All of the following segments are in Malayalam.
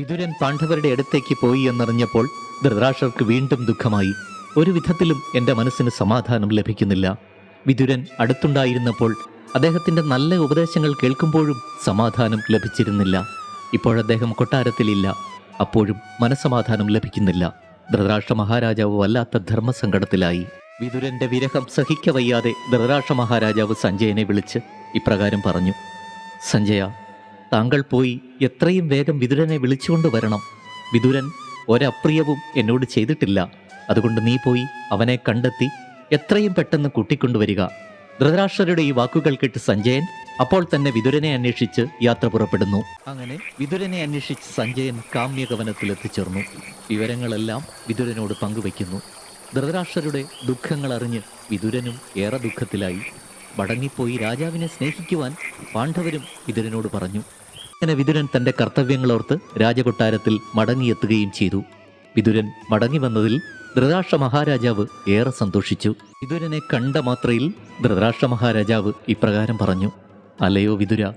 വിതുരൻ പാണ്ഡവരുടെ അടുത്തേക്ക് പോയി എന്നറിഞ്ഞപ്പോൾ ധൃതരാഷ്ട്രർക്ക് വീണ്ടും ദുഃഖമായി. ഒരു വിധത്തിലും എന്റെ മനസ്സിന് സമാധാനം ലഭിക്കുന്നില്ല. വിതുരൻ അടുത്തുണ്ടായിരുന്നപ്പോൾ അദ്ദേഹത്തിന്റെ നല്ല ഉപദേശങ്ങൾ കേൾക്കുമ്പോഴും സമാധാനം ലഭിച്ചിരുന്നില്ല. ഇപ്പോഴദ്ദേഹം കൊട്ടാരത്തിലില്ല. അപ്പോഴും മനസ്സമാധാനം ലഭിക്കുന്നില്ല. ധൃതരാഷ്ട്ര മഹാരാജാവ് വല്ലാത്ത ധർമ്മസങ്കടത്തിലായി. വിതുരന്റെ വിരഹം സഹിക്കവയ്യാതെ ധൃതരാഷ്ട്ര മഹാരാജാവ് സഞ്ജയനെ വിളിച്ച് ഇപ്രകാരം പറഞ്ഞു. സഞ്ജയ താങ്കൾ പോയി എത്രയും വേഗം വിതുരനെ വിളിച്ചുകൊണ്ട് വരണം. വിതുരൻ ഒരപ്രിയവും എന്നോട് ചെയ്തിട്ടില്ല. അതുകൊണ്ട് നീ പോയി അവനെ കണ്ടെത്തി എത്രയും പെട്ടെന്ന് കൂട്ടിക്കൊണ്ടുവരിക. ധൃതരാഷ്ട്രരുടെ ഈ വാക്കുകൾ കേട്ട് സഞ്ജയൻ അപ്പോൾ തന്നെ വിതുരനെ അന്വേഷിച്ച് യാത്ര പുറപ്പെടുന്നു. അങ്ങനെ വിതുരനെ അന്വേഷിച്ച് സഞ്ജയൻ കാമ്യകവനത്തിൽ എത്തിച്ചേർന്നു. വിവരങ്ങളെല്ലാം വിതുരനോട് പങ്കുവയ്ക്കുന്നു. ധൃതരാഷ്ട്രരുടെ ദുഃഖങ്ങൾ അറിഞ്ഞ് വിതുരനും ഏറെ ദുഃഖത്തിലായി. മടങ്ങിപ്പോയി രാജാവിനെ സ്നേഹിക്കുവാൻ പാണ്ഡവരും വിതുരനോട് പറഞ്ഞു. അങ്ങനെ വിതുരൻ തന്റെ കർത്തവ്യങ്ങളോർത്ത് രാജകൊട്ടാരത്തിൽ മടങ്ങിയെത്തുകയും ചെയ്തു. വിതുരൻ മടങ്ങി വന്നതിൽ ധൃതരാഷ്ട്ര മഹാരാജാവ് ഏറെ സന്തോഷിച്ചു. വിതുരനെ കണ്ട മാത്രയിൽ ധൃതരാഷ്ട്ര മഹാരാജാവ് ഇപ്രകാരം പറഞ്ഞു അല്ലയോ വിതുര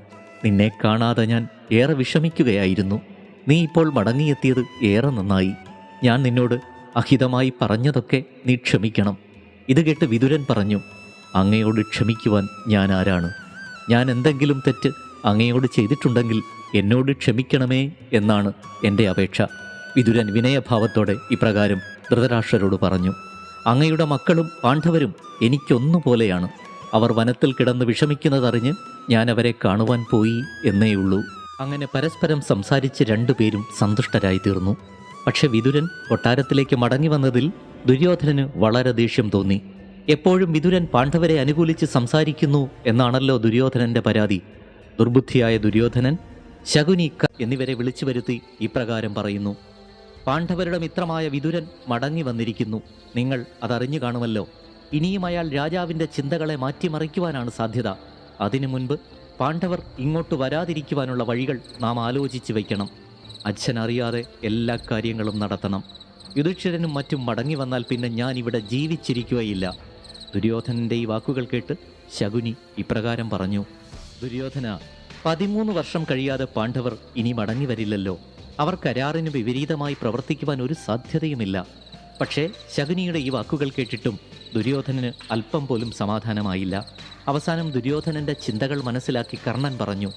നിന്നെ കാണാതെ ഞാൻ ഏറെ വിഷമിക്കുകയായിരുന്നു. നീ ഇപ്പോൾ മടങ്ങിയെത്തിയത് ഏറെ നന്നായി. ഞാൻ നിന്നോട് അഹിതമായി പറഞ്ഞതൊക്കെ നീ ക്ഷമിക്കണം. ഇത് കേട്ട് വിതുരൻ പറഞ്ഞു അങ്ങയോട് ക്ഷമിക്കുവാൻ ഞാൻ ആരാണ്? ഞാൻ എന്തെങ്കിലും തെറ്റ് അങ്ങയോട് ചെയ്തിട്ടുണ്ടെങ്കിൽ എന്നോട് ക്ഷമിക്കണമേ എന്നാണ് എന്റെ അപേക്ഷ. വിതുരൻ വിനയഭാവത്തോടെ ഇപ്രകാരം ധൃതരാഷ്ട്രരോട് പറഞ്ഞു അങ്ങയുടെ മക്കളും പാണ്ഡവരും എനിക്കൊന്നുപോലെയാണ്. അവർ വനത്തിൽ കിടന്ന് വിഷമിക്കുന്നതറിഞ്ഞ് ഞാൻ അവരെ കാണുവാൻ പോയി എന്നേയുള്ളൂ. അങ്ങനെ പരസ്പരം സംസാരിച്ച് രണ്ടുപേരും സന്തുഷ്ടരായി തീർന്നു. പക്ഷെ വിതുരൻ കൊട്ടാരത്തിലേക്ക് മടങ്ങി വന്നതിൽ ദുര്യോധനന് വളരെ ദേഷ്യം തോന്നി. എപ്പോഴും വിതുരൻ പാണ്ഡവരെ അനുകൂലിച്ച് സംസാരിക്കുന്നു എന്നാണല്ലോ ദുര്യോധനന്റെ പരാതി. ദുർബുദ്ധിയായ ദുര്യോധനൻ ശകുനി എന്നിവരെ വിളിച്ചു വരുത്തി ഇപ്രകാരം പറയുന്നു. പാണ്ഡവരുടെ മിത്രമായ വിതുരൻ മടങ്ങി വന്നിരിക്കുന്നു. നിങ്ങൾ അതറിഞ്ഞു കാണുമല്ലോ. ഇനിയും അയാൾ രാജാവിന്റെ ചിന്തകളെ മാറ്റിമറിക്കുവാനാണ് സാധ്യത. അതിനു മുൻപ് പാണ്ഡവർ ഇങ്ങോട്ട് വരാതിരിക്കുവാനുള്ള വഴികൾ നാം ആലോചിച്ച് വയ്ക്കണം അച്ഛൻ അറിയാതെ എല്ലാ കാര്യങ്ങളും നടത്തണം. യുധിഷ്ഠിരനും മറ്റും മടങ്ങി വന്നാൽ പിന്നെ ഞാൻ ഇവിടെ ജീവിച്ചിരിക്കുകയില്ല. ദുര്യോധനന്റെ ഈ വാക്കുകൾ കേട്ട് ശകുനി ഇപ്രകാരം പറഞ്ഞു. ദുര്യോധന പതിമൂന്ന് വർഷം കഴിയാതെ പാണ്ഡവർ ഇനി മടങ്ങി വരില്ലല്ലോ. അവർ കരാറിന് വിപരീതമായി പ്രവർത്തിക്കുവാൻ ഒരു സാധ്യതയുമില്ല. പക്ഷേ ശകുനിയുടെ ഈ വാക്കുകൾ കേട്ടിട്ടും ദുര്യോധനന് അല്പം പോലും സമാധാനമായില്ല. അവസാനം ദുര്യോധനന്റെ ചിന്തകൾ മനസ്സിലാക്കി കർണൻ പറഞ്ഞു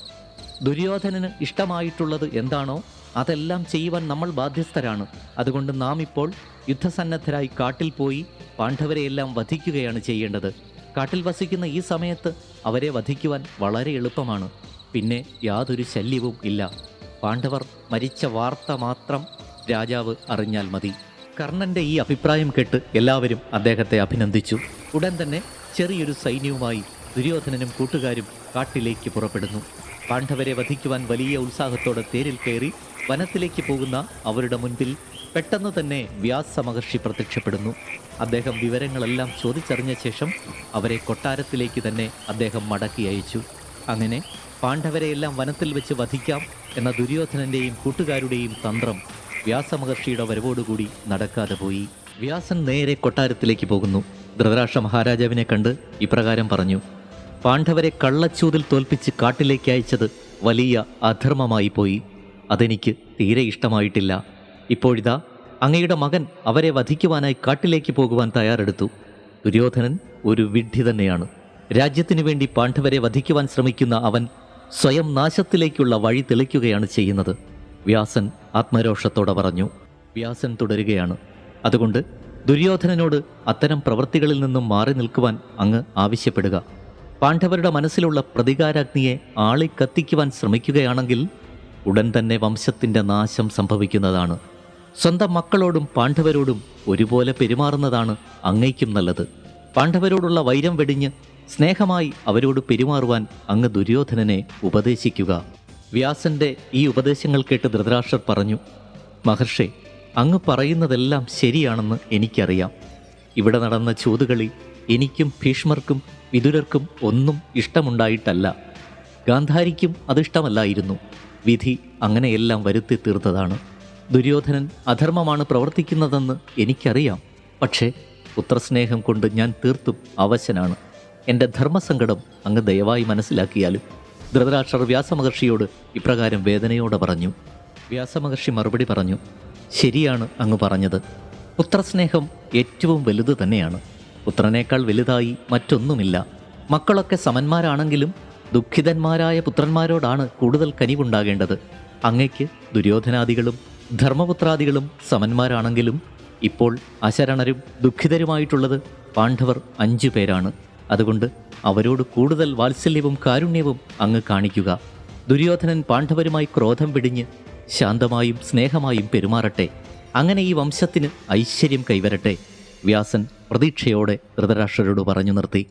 ദുര്യോധനന് ഇഷ്ടമായിട്ടുള്ളത് എന്താണോ അതെല്ലാം ചെയ്യുവാൻ നമ്മൾ ബാധ്യസ്ഥരാണ്. അതുകൊണ്ട് നാം ഇപ്പോൾ യുദ്ധസന്നദ്ധരായി കാട്ടിൽ പോയി പാണ്ഡവരെയെല്ലാം വധിക്കുകയാണ് ചെയ്യേണ്ടത്. കാട്ടിൽ വസിക്കുന്ന ഈ സമയത്ത് അവരെ വധിക്കുവാൻ വളരെ എളുപ്പമാണ്. പിന്നെ യാതൊരു ശല്യവും ഇല്ല. പാണ്ഡവർ മരിച്ച വാർത്ത മാത്രം രാജാവ് അറിഞ്ഞാൽ മതി. കർണന്റെ ഈ അഭിപ്രായം കേട്ട് എല്ലാവരും അദ്ദേഹത്തെ അഭിനന്ദിച്ചു. ഉടൻ തന്നെ ചെറിയൊരു സൈന്യവുമായി ദുര്യോധനനും കൂട്ടുകാരും കാട്ടിലേക്ക് പുറപ്പെടുന്നു. പാണ്ഡവരെ വധിക്കുവാൻ വലിയ ഉത്സാഹത്തോടെ തേരിൽ കയറി വനത്തിലേക്ക് പോകുന്ന അവരുടെ മുൻപിൽ പെട്ടെന്ന് തന്നെ വ്യാസ മഹർഷി പ്രത്യക്ഷപ്പെടുന്നു. അദ്ദേഹം വിവരങ്ങളെല്ലാം ചോദിച്ചറിഞ്ഞ ശേഷം അവരെ കൊട്ടാരത്തിലേക്ക് തന്നെ അദ്ദേഹം മടക്കി അയച്ചു. അങ്ങനെ പാണ്ഡവരെയെല്ലാം വനത്തിൽ വെച്ച് വധിക്കാം എന്ന ദുര്യോധനന്റെയും കൂട്ടുകാരുടെയും തന്ത്രം വ്യാസമഹർഷിയുടെ വരവോടുകൂടി നടക്കാതെ പോയി. വ്യാസൻ നേരെ കൊട്ടാരത്തിലേക്ക് പോകുന്നു. ധൃതരാഷ്ട്ര മഹാരാജാവിനെ കണ്ട് ഇപ്രകാരം പറഞ്ഞു പാണ്ഡവരെ കള്ളച്ചൂതിൽ തോൽപ്പിച്ച് കാട്ടിലേക്ക് അയച്ചത് വലിയ അധർമ്മമായി പോയി. അതെനിക്ക് തീരെ ഇഷ്ടമായിട്ടില്ല. ഇപ്പോഴിതാ അങ്ങയുടെ മകൻ അവരെ വധിക്കുവാനായി കാട്ടിലേക്ക് പോകുവാൻ തയ്യാറെടുത്തു. ദുര്യോധനൻ ഒരു വിഡ്ഢി തന്നെയാണ്. രാജ്യത്തിനു വേണ്ടി പാണ്ഡവരെ വധിക്കുവാൻ ശ്രമിക്കുന്ന അവൻ സ്വയം നാശത്തിലേക്കുള്ള വഴി തെളിക്കുകയാണ് ചെയ്യുന്നത്. വ്യാസൻ ആത്മരോഷത്തോടെ പറഞ്ഞു വ്യാസൻ തുടരുകയാണ്. അതുകൊണ്ട് ദുര്യോധനനോട് അത്തരം പ്രവൃത്തികളിൽ നിന്നും മാറി നിൽക്കുവാൻ അങ്ങ് ആവശ്യപ്പെടുക. പാണ്ഡവരുടെ മനസ്സിലുള്ള പ്രതികാരാഗ്നിയെ ആളിക്കത്തിക്കുവാൻ ശ്രമിക്കുകയാണെങ്കിൽ ഉടൻ തന്നെ വംശത്തിന്റെ നാശം സംഭവിക്കുന്നതാണ്. സ്വന്തം മക്കളോടും പാണ്ഡവരോടും ഒരുപോലെ പെരുമാറുന്നതാണ് അങ്ങേക്കും നല്ലത്. പാണ്ഡവരോടുള്ള വൈരം വെടിഞ്ഞ് സ്നേഹമായി അവരോട് പെരുമാറുവാൻ അങ്ങ് ദുര്യോധനനെ ഉപദേശിക്കുക. വ്യാസന്റെ ഈ ഉപദേശങ്ങൾ കേട്ട് ധൃതരാഷ്ട്രർ പറഞ്ഞു മഹർഷി അങ്ങ് പറയുന്നതെല്ലാം ശരിയാണെന്ന് എനിക്കറിയാം. ഇവിടെ നടന്ന ചൂതുകളി എനിക്കും ഭീഷ്മർക്കും വിതുരർക്കും ഒന്നും ഇഷ്ടമുണ്ടായിട്ടല്ല. ഗാന്ധാരിക്കും അതിഷ്ടമല്ലായിരുന്നു വിധി അങ്ങനെയെല്ലാം വരുത്തി തീർത്തതാണ്. ദുര്യോധനൻ അധർമ്മമാണ് പ്രവർത്തിക്കുന്നതെന്ന് എനിക്കറിയാം. പക്ഷേ പുത്രസ്നേഹം കൊണ്ട് ഞാൻ തീർത്തും അവശനാണ്. എന്റെ ധർമ്മസങ്കടം അങ്ങ് ദയവായി മനസ്സിലാക്കിയാലും ധൃതരാഷ്ട്രർ വ്യാസമഹർഷിയോട് ഇപ്രകാരം വേദനയോടെ പറഞ്ഞു. വ്യാസമഹർഷി മറുപടി പറഞ്ഞു ശരിയാണ് അങ്ങ് പറഞ്ഞത്. പുത്രസ്നേഹം ഏറ്റവും വലുത് തന്നെയാണ്. പുത്രനേക്കാൾ വലുതായി മറ്റൊന്നുമില്ല. മക്കളൊക്കെ സമന്മാരാണെങ്കിലും ദുഃഖിതന്മാരായ പുത്രന്മാരോടാണ് കൂടുതൽ കനിവുണ്ടാകേണ്ടത്. അങ്ങയ്ക്ക് ദുര്യോധനാദികളും ധർമ്മപുത്രാദികളും സമന്മാരാണെങ്കിലും ഇപ്പോൾ അശരണരും ദുഃഖിതരുമായിട്ടുള്ളത് പാണ്ഡവർ അഞ്ചു പേരാണ്. അതുകൊണ്ട് അവരോട് കൂടുതൽ വാത്സല്യവും കാരുണ്യവും അങ്ങ് കാണിക്കുക. ദുര്യോധനൻ പാണ്ഡവരുമായി ക്രോധം പിടിഞ്ഞ് ശാന്തമായും സ്നേഹമായും പെരുമാറട്ടെ. അങ്ങനെ ഈ വംശത്തിന് ഐശ്വര്യം കൈവരട്ടെ. വ്യാസൻ പ്രതീക്ഷയോടെ ധൃതരാഷ്ട്രരോട് പറഞ്ഞു നിർത്തി.